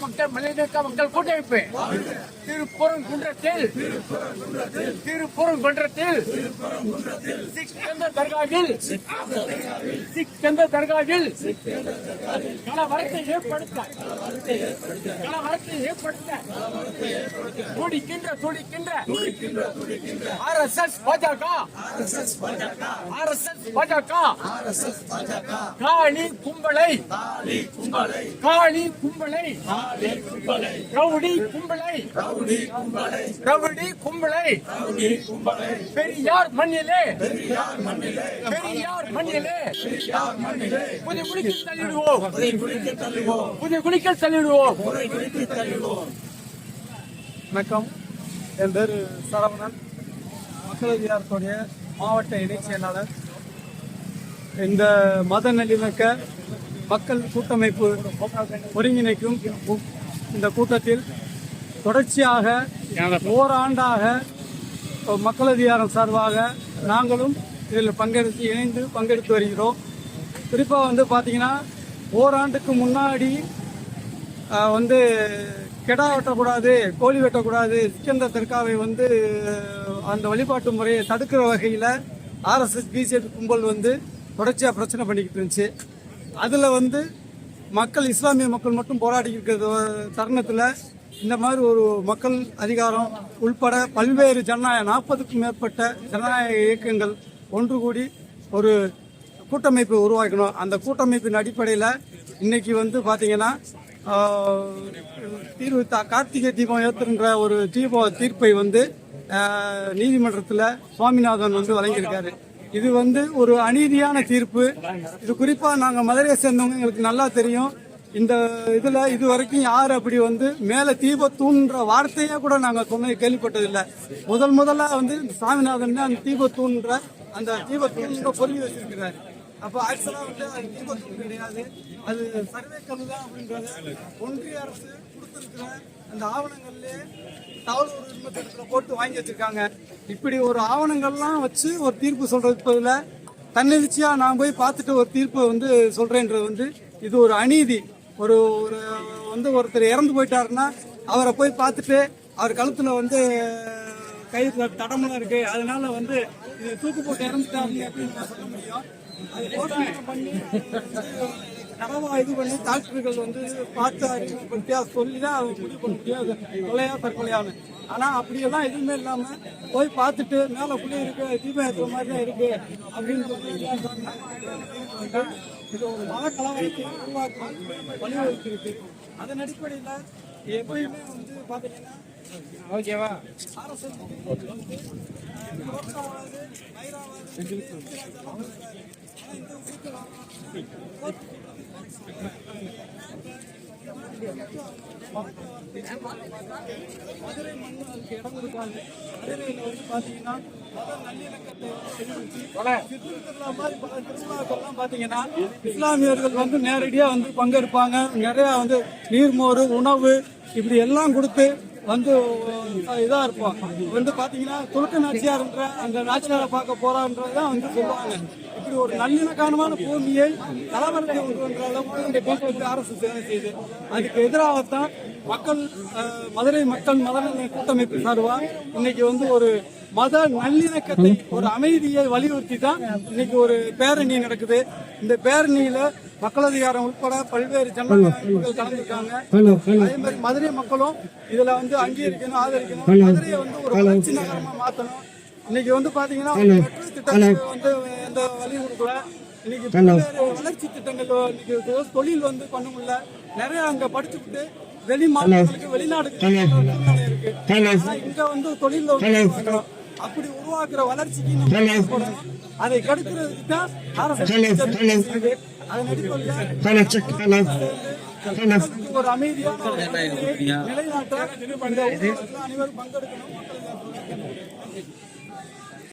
மக்கள் மலைநீக்க மக்கள் கூட்டமைப்பு. திருப்பரங்குன்றத்தில் திருப்பரங்குன்றத்தில் சிக்கந்த தர்காவில். சிக்கந்த தர்காவில். கலவரத்தை ஏற்படுத்த. கலவரத்தை ஏற்படுத்த. துடிக்கின்ற துடிக்கின்ற. ஆர் எஸ் எஸ் பாஜக. ஆர் எஸ் எஸ் பாஜக. காளி கும்பலை. காளி கும்பலை. ரவுடி கும்பலை. ரவுடி கும்பலை. பெரியார் மண்ணிலே. பெரியார் மண்ணிலே. புதிய குளிக்கல் தள்ளிடுவோம். புதிய குளிக்கல் தள்ளிடுவோம். வணக்கம். என் பேர் சரவணன். மக்கள் அதிகாரத்துடைய மாவட்ட இணைச் செயலாளர். இந்த மத நல்லிணக்க மக்கள் கூட்டமைப்பு ஒருங்கிணைக்கும் இந்த கூட்டத்தில் தொடர்ச்சியாக ஓராண்டாக மக்கள் அதிகாரம் சார்பாக நாங்களும் இதில் பங்கெடுத்து இணைந்து பங்கெடுத்து வருகிறோம். குறிப்பாக வந்து பார்த்திங்கன்னா ஓராண்டுக்கு முன்னாடி வந்து கெடா வெட்டக்கூடாது கோழி வெட்டக்கூடாது சிக்கந்த தெற்காவை வந்து அந்த வழிபாட்டு முறையை தடுக்கிற வகையில் ஆர்எஸ்எஸ் பிஜேபி கும்பல் வந்து தொடர்ச்சியாக பிரச்சனை பண்ணிக்கிட்டு இருந்துச்சு. அதில் வந்து மக்கள் இஸ்லாமிய மக்கள் மட்டும் போராடிக்கிட்டு இருக்கிற தருணத்தில் இந்த மாதிரி ஒரு மக்கள் அதிகாரம் உள்பட பல்வேறு ஜனநாயக நாற்பதுக்கும் மேற்பட்ட ஜனநாயக இயக்கங்கள் ஒன்று கூடி ஒரு கூட்டமைப்பு உருவாக்கணும். அந்த கூட்டமைப்பின் அடிப்படையில் இன்றைக்கி வந்து பார்த்திங்கன்னா தீர்வு தா- கார்த்திகை தீபம் ஏற்றுன்ற ஒரு தீப தீர்ப்பை வந்து நீதிமன்றத்தில் சுவாமிநாதன் வந்து வழங்கியிருக்காரு. இது வந்து ஒரு அநீதியான தீர்ப்பு. இது குறிப்பாக நாங்கள் மதுரையை சேர்ந்தவங்க எங்களுக்கு நல்லா தெரியும். இந்த இதில் இது வரைக்கும் யார் அப்படி வந்து மேலே தீபத்தூண்ன்ற வார்த்தையே கூட நாங்கள் சொன்ன கேள்விப்பட்டதில்லை. முதல் முதல்ல வந்து இந்த சாமிநாதன் தான் அந்த தீபத்தூண்ன்ற அந்த தீபத்தூண்ன்ற பொருள் வச்சிருக்கிறார். அப்போ ஆக்சுவலாக வந்து அது தீபத்துக்கு கிடையாது. அது சர்வே கல் தான் அப்படின்றத ஒன்றிய அரசு கொடுத்துருக்குற அந்த ஆவணங்கள்லேயே தகவல் ஒரு உரிமத்தில் போட்டு வாங்கி வச்சுருக்காங்க. இப்படி ஒரு ஆவணங்கள்லாம் வச்சு ஒரு தீர்ப்பு சொல்கிறதுக்கு பதில் தன்னெழுச்சியா நான் போய் பார்த்துட்டு ஒரு தீர்ப்பை வந்து சொல்கிறேன்றது வந்து இது ஒரு அநீதி. ஒரு ஒரு வந்து ஒருத்தர் இறந்து போயிட்டாருன்னா அவரை போய் பார்த்துட்டு அவர் கழுத்தில் வந்து கை தடமெல்லாம் இருக்குது அதனால் வந்து இது தூக்கு போட்டு இறந்துட்டாருன்னு அப்படின்னு நான் சொல்ல முடியும். அது பண்ணி இது பண்ணி டாக்டர்கள் வந்து பார்த்து அறிமுகப்படுத்தி அதை சொல்லி தான் அதை முடிவு பண்ண முடியாது கொலையா தற்கொலையானு ஆனால் அப்படியெல்லாம் எதுவுமே இல்லாமல் போய் பார்த்துட்டு மேலே புள்ளி இருக்கு தீபம் ஏற்றுற மாதிரி தான் இருக்கு அப்படின்னு சொல்லி இது ஒரு மத கலவரத்தை உருவாக்கி வழிவகுத்து இருக்கு அதன் அடிப்படையில் எப்பயுமே வந்து பார்த்தீங்கன்னா ஓகேவா அரசு வந்து யோகாவாது, மதுரை அதுக்கு இடம் கொடுக்காது மதுரையில் வந்து பார்த்தீங்கன்னா மத நல்லிணக்கத்தை எதிர்த்து சிறு திருவிழா மாதிரி பல திருவிழாக்கள்லாம் பார்த்தீங்கன்னா இஸ்லாமியர்கள் வந்து நேரடியாக வந்து பங்கெடுப்பாங்க. நிறையா வந்து நீர்மோர் உணவு இப்படி எல்லாம் கொடுத்து வந்து இதாக இருப்போம் வந்து பார்த்தீங்கன்னா துலுக்க நாச்சியார்ன்ற அந்த நாச்சியாரை பார்க்க போறான்றதான் வந்து சொல்லுவாங்க. இப்படி ஒரு நல்லிணக்கானமான பூமியை கலவரத்தை கொண்டு வந்த அளவுக்கு இந்த அரசு சேவை செய்யுது அதுக்கு எதிராகத்தான் மக்கள் மதுரை மக்கள் மத கூட்டமைப்பு சார்பா இன்னைக்கு வந்து ஒரு மத நல்லிணக்கத்தை ஒரு அமைதியை வலியுறுத்தி தான் இன்னைக்கு ஒரு பேரணி நடக்குது. இந்த பேரணியில மக்கள் அதிகாரம் உட்பட பல்வேறு ஜனநாயக அமைப்புகள் கலந்துருக்காங்க அதே மாதிரி மதுரை மக்களும் இதுல வந்து அங்கீகரிக்கணும் ஆதரிக்கணும். மதுரையை வந்து ஒரு வளர்ச்சி நகரமா மாத்தணும். இன்னைக்கு வந்து பாத்தீங்கன்னா திட்டங்கள் வந்து எந்த வழி கொடுக்கல இன்னைக்கு வளர்ச்சி திட்டங்கள் இன்னைக்கு தொழில் வந்து பண்ண முடியல. நிறைய அங்க படிச்சுட்டு வெளி மாநிலங்களுக்கு ஆனா இங்க வந்து தொழில். அப்படி உருவாக்குற வளர்ச்சிக்கு. அதை கடுக்கிறதுக்கு தான் அரசு ஒரு அமைதியான நிலைநாட்ட அனைவரும் பங்கெடுக்கணும்